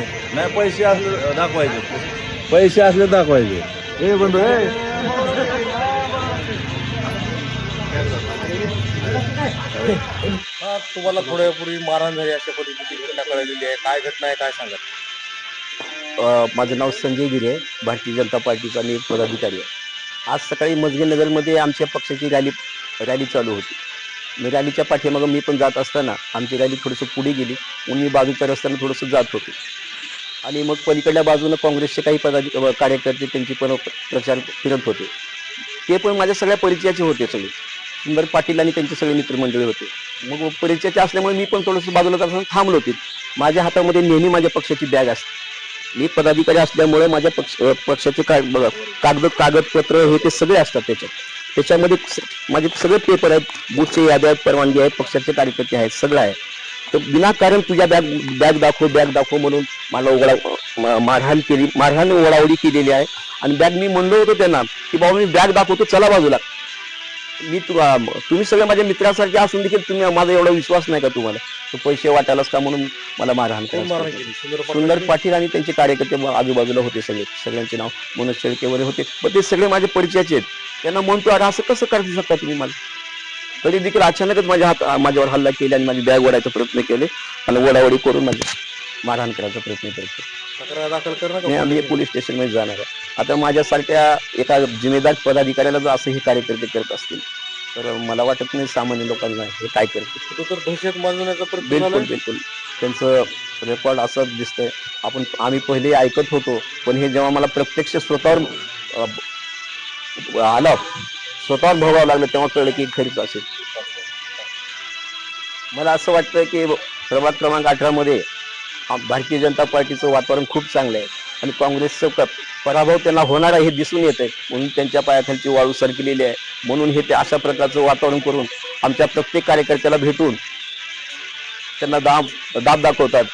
असते नाही पैसे असले दाखवायचे. पैसे असले दाखवायचे. हे बंधू हे. हा तुम्हाला थोड्या पूर्वी मारहाण झाली अशा पद्धतीची घटना कळलेली आहे. काय घटना आहे काय सांगा अ, माझं नाव संजय गिरे आहे भारतीय जनता पार्टीचा मी पदाधिकारी आहे. आज सकाळी मजगे नगरमध्ये आमच्या पक्षाची रॅली रॅली चालू होती. मी रॅलीच्या पाठीमागं मी पण जात असताना आमची रॅली थोडंसं पुढे गेली. म्हणून मी बाजूच्या रस्त्यानं थोडंसं जात होतो. आणि मग पलीकडल्या बाजूनं काँग्रेसचे काही पदाधिक कार्यकर्ते त्यांची पण प्रचार फिरत होते. ते पण माझ्या सगळ्या परिचयाचे होते सगळे. सुंदर पाटील आणि त्यांचे सगळे मित्रमंडळी होते. मग परिचयाचे असल्यामुळे मी पण थोडंसं बाजूला जाताना थांबलो होते. माझ्या हातामध्ये नेहमी माझ्या पक्षाची बॅग असते. मी पदाधिकारी असल्यामुळे माझ्या पक्ष पक्षाचे का बघा, कागद कागदपत्र हे ते सगळे असतात त्याच्यात. त्याच्यामध्ये स- माझे सगळे पेपर आहेत. बूथचे याद्या आहेत परवानगी आहेत पक्षाचे कार्यकर्ते आहेत सगळं आहे. तर विनाकारण तुझ्या बॅग बॅग दाखव बॅग दाखव म्हणून मला उघडा मारहाण केली. मारहाण ओढावडी केलेली आहे. आणि बॅग मी म्हणलो होतो त्यांना की बाबा मी बॅग दाखवतो चला बाजूला. मी तु- तुम्ही सगळे माझ्या मित्रासारखे असून देखील तुम्ही माझा एवढा विश्वास नाही का तुम्हाला? तो पैसे वाटायलाच का म्हणून मला मारहाण केली. सुंदर पाटील आणि त्यांचे कार्यकर्ते आजूबाजूला होते सगळे. सगळ्यांचे नाव मनोज शेळके वगैरे होते. पण ते सगळे माझे परिचयाचे आहेत. त्यांना म्हणतो अरे असं कसं करते शकता तुम्ही मला? तरी देखील अचानकच माझ्या हात माझ्यावर हल्ला केला आणि माझी बॅग ओढायचा प्रयत्न केले आणि ओढावडी करून माझे मारहाण करायचा प्रयत्न करते तक्रार दाखल करणं आम्ही पोलीस स्टेशनमध्ये जाणार आहे. आता माझ्यासारख्या एका जिम्मेदार पदाधिकाऱ्याला जर असं हे कार्यकर्ते करत असतील तर मला वाटत नाही सामान्य लोकांना हे काय करते तो तर दहशत माजवण्याचा प्रयत्न बिलकुल बिलकुल. त्यांचं रेकॉर्ड असं दिसतंय. आपण आम्ही पहिले ऐकत होतो पण हे जेव्हा मला प्रत्यक्ष स्वतःवर आलं स्वतःवर भोगावं लागलं तेव्हा कळलं की खरीच असेल. मला असं वाटतं की प्रभाग क्रमांक अठरामध्ये भारतीय जनता पार्टीचं वातावरण खूप चांगलं आहे आणि काँग्रेसचं पराभव त्यांना होणार आहे हे दिसून येत आहे म्हणून त्यांच्या पायाखालची वाळू सरकलेली आहे. म्हणून हे ते अशा प्रकारचं वातावरण करून आमच्या प्रत्येक कार्यकर्त्याला भेटून त्यांना दाब दाब दाखवतात.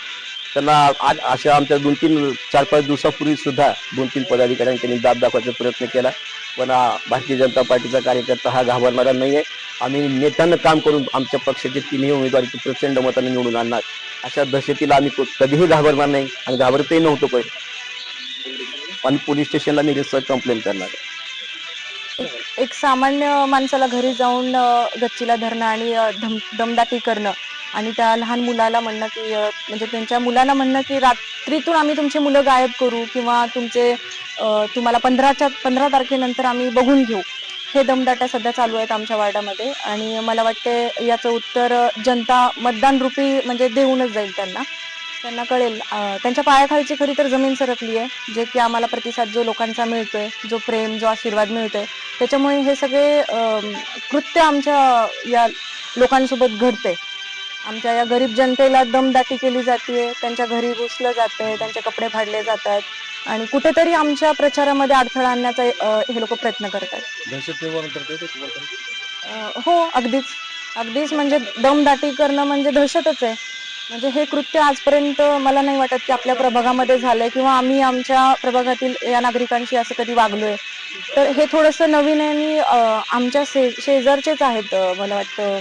त्यांना आज अशा आमच्या दोन तीन चार पाच दिवसापूर्वी सुद्धा दोन तीन पदाधिकाऱ्यांनी त्यांनी दाब दाखवायचा प्रयत्न केला. पण भारतीय जनता पार्टीचा कार्यकर्ता हा घाबरणारा नाही आहे आम्ही नेत्यानं काम करून आमच्या पक्षाचे तिन्ही उमेदवारी प्रचंड मताने निवडून आणणार. अशा दहशतीला आम्ही कधीही घाबरणार नाही आणि घाबरतही नव्हतो पहिले आणि पोलीस स्टेशनला मी रिसर्च कंप्लेंट करणार आहे. एक सामान्य माणसाला घरी जाऊन गच्चीला धरणं आणि धम दमदाटी करणं आणि त्या लहान मुलाला म्हणणं की म्हणजे त्यांच्या मुलाला म्हणणं की रात्रीतून आम्ही तुमची मुलं गायब करू किंवा तुमचे तुम्हाला पंधराच्या पंधरा तारखेनंतर आम्ही बघून घेऊ. हे दमदाट्या सध्या चालू आहेत आमच्या वार्डामध्ये आणि मला वाटते याचं उत्तर जनता मतदान रूपी म्हणजे देऊनच जाईल त्यांना. त्यांना कळेल. त्यांच्या पायाखालची खरी तर जमीन सरकली आहे जे की आम्हाला प्रतिसाद जो लोकांचा मिळतोय जो प्रेम जो आशीर्वाद मिळतोय त्याच्यामुळे हे सगळे कृत्य आमच्या या लोकांसोबत घडते आमच्या या गरीब जनतेला दमदाटी केली जाते त्यांच्या घरी घुसलं जातंय त्यांचे कपडे फाडले जातात. आणि कुठेतरी आमच्या प्रचारामध्ये अडथळा आणण्याचा अ, हे लोक प्रयत्न करतात दहशत निर्माण करते ते तुम्हाला अ, हो अगदीच. अगदीच म्हणजे दमदाटी करणं म्हणजे दहशतच आहे. म्हणजे हे कृत्य आजपर्यंत मला नाही वाटत की आपल्या प्रभागामध्ये झालंय किंवा आम्ही आमच्या प्रभागातील या नागरिकांशी असं कधी वागलोय. तर हे थोडंसं नवीन आहे आणि अ, आमच्या शे शेजारचेच आहेत अ, मला वाटतं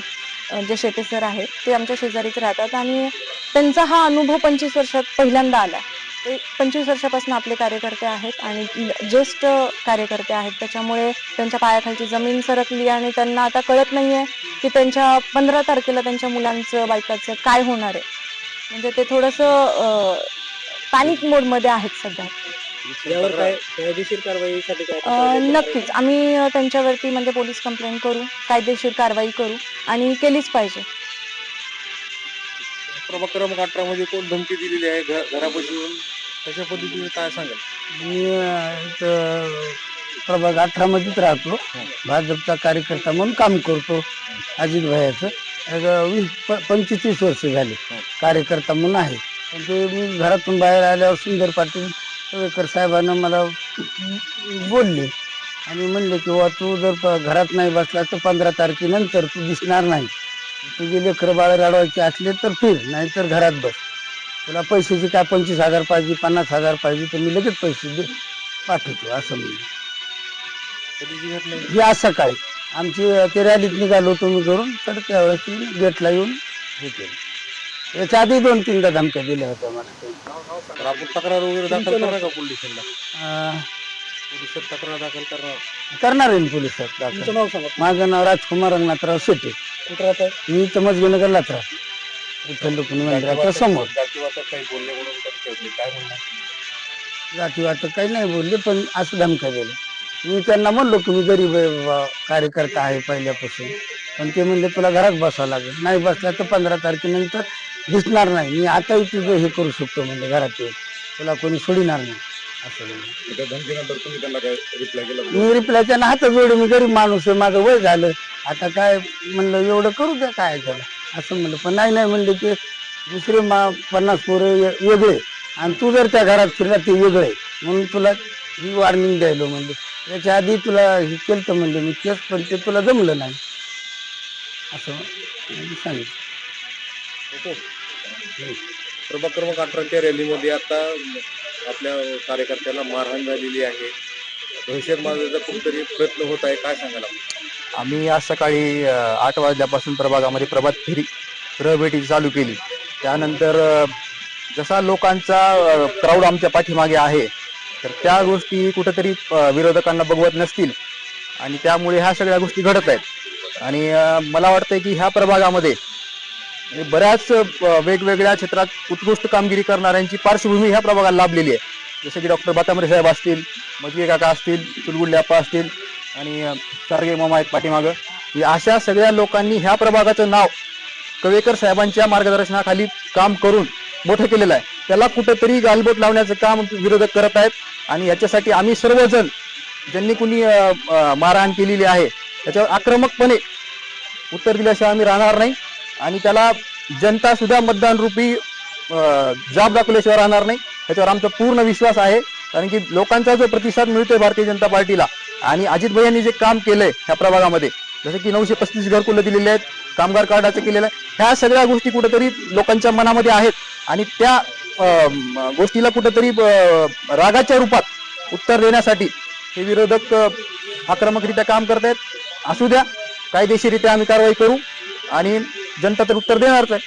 अ, जे शेटे सर आहेत ते आमच्या शेजारीच राहतात आणि त्यांचा हा अनुभव पंचवीस वर्षात पहिल्यांदा आला पंचवीस वर्षापासून आपले कार्यकर्ते आहेत आणि ज्येष्ठ कार्यकर्ते आहेत. त्याच्यामुळे त्यांच्या पायाखालची जमीन सरकली आणि त्यांना आता कळत नाहीये की त्यांच्या पंधरा तारखेला त्यांच्या मुलांचं बायकाचं काय होणार आहे. म्हणजे ते थोडंसं पॅनिक मोडमध्ये आहेत सध्या. यावर काय कायदेशीर कारवाईसाठी काय अं, नक्कीच. आम्ही त्यांच्यावरती म्हणजे पोलीस कंप्लेंट करू कायदेशीर कारवाई करू आणि केलीच पाहिजे. प्रभाग क्रमांक अठरा मध्ये कोण धमकी दिलेली आहे घ- घरापाशी येऊन? कशा पद्धतीने काय सांगाल? मी अं, इथं प्रभाग अठरा मध्येच राहतो भाजपचा कार्यकर्ता म्हणून काम करतो अजित भैयाचं एक वीस प- पंचवीस वर्ष झाले. कार्यकर्ता म्हणून आहे. पण ते मी घरातून बाहेर आल्यावर सुंदर पाटील तवेकर साहेबांना मला बोलले. आणि म्हणले की वा तू जर प- घरात नाही बसला तर पंधरा तारखेनंतर तू दिसणार नाही. तुझे लेकरं बाळ रडवायचे असले तर फिर नाहीतर घरात बस. तुला पैशाचे काय पंचवीस हजार पाहिजे पन्नास हजार पाहिजे तर मी लगेच पैसे दे पाठवतो असं म्हणजे आहे? ही आज सकाळी. आमची ते रॅलीत निघालो होतो मी करून तर त्यावेळेस ती गेटला येऊन हे केलं. याच्या आधी दोन तीनदा धमक्या दिल्या होत्या मला. तर आपण तक्रार वगैरे दाखल करणार का पोलीस स्टेशनला अं, पोलिसात तक्रार दाखल करणार? करणार आहे ना पोलिसात दाखल. तुमचं नाव सांगा. माझं नाव राजकुमार रंगनाथराव शेटे. कुठं राहत मी विठ्ठल रुक्मिणी मंदिराच्या समोर. जातीवादात काही बोलले म्हणून होती. काय म्हणणार जातीवाद काही नाही बोलले पण असं धमक्या दिले मी त्यांना म्हणलो की मी गरीब आहे बाबा, कार्यकर्ता आहे पहिल्यापासून पण ते म्हणले तुला घरात बसावं लागेल. नाही बसला तर पंधरा तारखेनंतर दिसणार नाही. मी आताही तुझं हे करू शकतो म्हणजे घरात येऊन तुला कोणी सोडिणार नाही. असं म्हणलं. त्या धमकीनंतर तुम्ही त्यांना काय रिप्लाय केला? मी रिप्लायच्या ना हात जोडे मी गरीब माणूस आहे माझं वय झालं. आता काय म्हणलं एवढं करू द्या काय त्याला? असं म्हणलं पण नाही नाही म्हणले ते दुसरे मा पन्नास पोरं वे- वेगळे. आणि तू जर त्या घरात फिरला ते वेगळे. म्हणून तुला ही वॉर्निंग द्यायलो म्हणजे त्याच्या आधी तुला हे केलं तर म्हणले मी केस पण ते तुला जमलं नाही. असं मी सांगितलं. प्रभाग क्रमांक अठराच्या रॅलीमध्ये आता आपल्या कार्यकर्त्याला मारहाण झालेली आहे. दहशत मारण्याचा कुठतरी प्रयत्न होत आहे काय सांगायला आम्ही आज सकाळी आठ वाजल्यापासून प्रभागामध्ये प्रभात फेरी प्रभेटी चालू केली. त्यानंतर जसा लोकांचा क्राऊड आमच्या पाठीमागे आहे तर त्या गोष्टी कुठंतरी विरोधकांना बघवत नसतील. आणि त्यामुळे ह्या सगळ्या गोष्टी घडत आहेत. आणि मला वाटतंय की ह्या प्रभागामध्ये म्हणजे बऱ्याच वेगवेगळ्या क्षेत्रात उत्कृष्ट कामगिरी करणाऱ्यांची पार्श्वभूमी ह्या प्रभागाला लाभलेली आहे. जसं की डॉक्टर बातामरे साहेब असतील मजगे काका असतील चुलगुडले असतील आणि सारगे मामा आहेत पाठीमागं. या अशा सगळ्या लोकांनी ह्या प्रभागाचं नाव कवेकर साहेबांच्या मार्गदर्शनाखाली काम करून मोठं केलेलं आहे. त्याला कुठंतरी गालबोट लावण्याचं काम विरोधक करत आहेत. आणि याच्यासाठी आम्ही सर्वजण ज्यांनी कुणी मारहाण केलेली आहे त्याच्यावर आक्रमकपणे उत्तर दिल्याशिवाय आम्ही राहणार नाही. आणि त्याला जनता सुद्धा मतदान रूपी जाब दाखवल्याशिवाय राहणार नाही. त्याच्यावर आमचा पूर्ण विश्वास आहे. कारण की लोकांचा जो प्रतिसाद मिळतोय भारतीय जनता पार्टीला आणि अजित भैयांनी जे काम केलंय ह्या प्रभागामध्ये जसं की नऊशे पस्तीस घरकुलं दिलेले आहेत कामगार कार्डाचं केलेलं आहे ह्या सगळ्या गोष्टी कुठेतरी लोकांच्या मनामध्ये आहेत. आणि त्या गोष्टीला कुठेतरी रागाच्या रूपात उत्तर देण्यासाठी हे विरोधक आक्रमकरित्या काम करत आहेत असू द्या कायदेशीरित्या आम्ही कारवाई करू आणि जनता तर उत्तर देणारच आहे.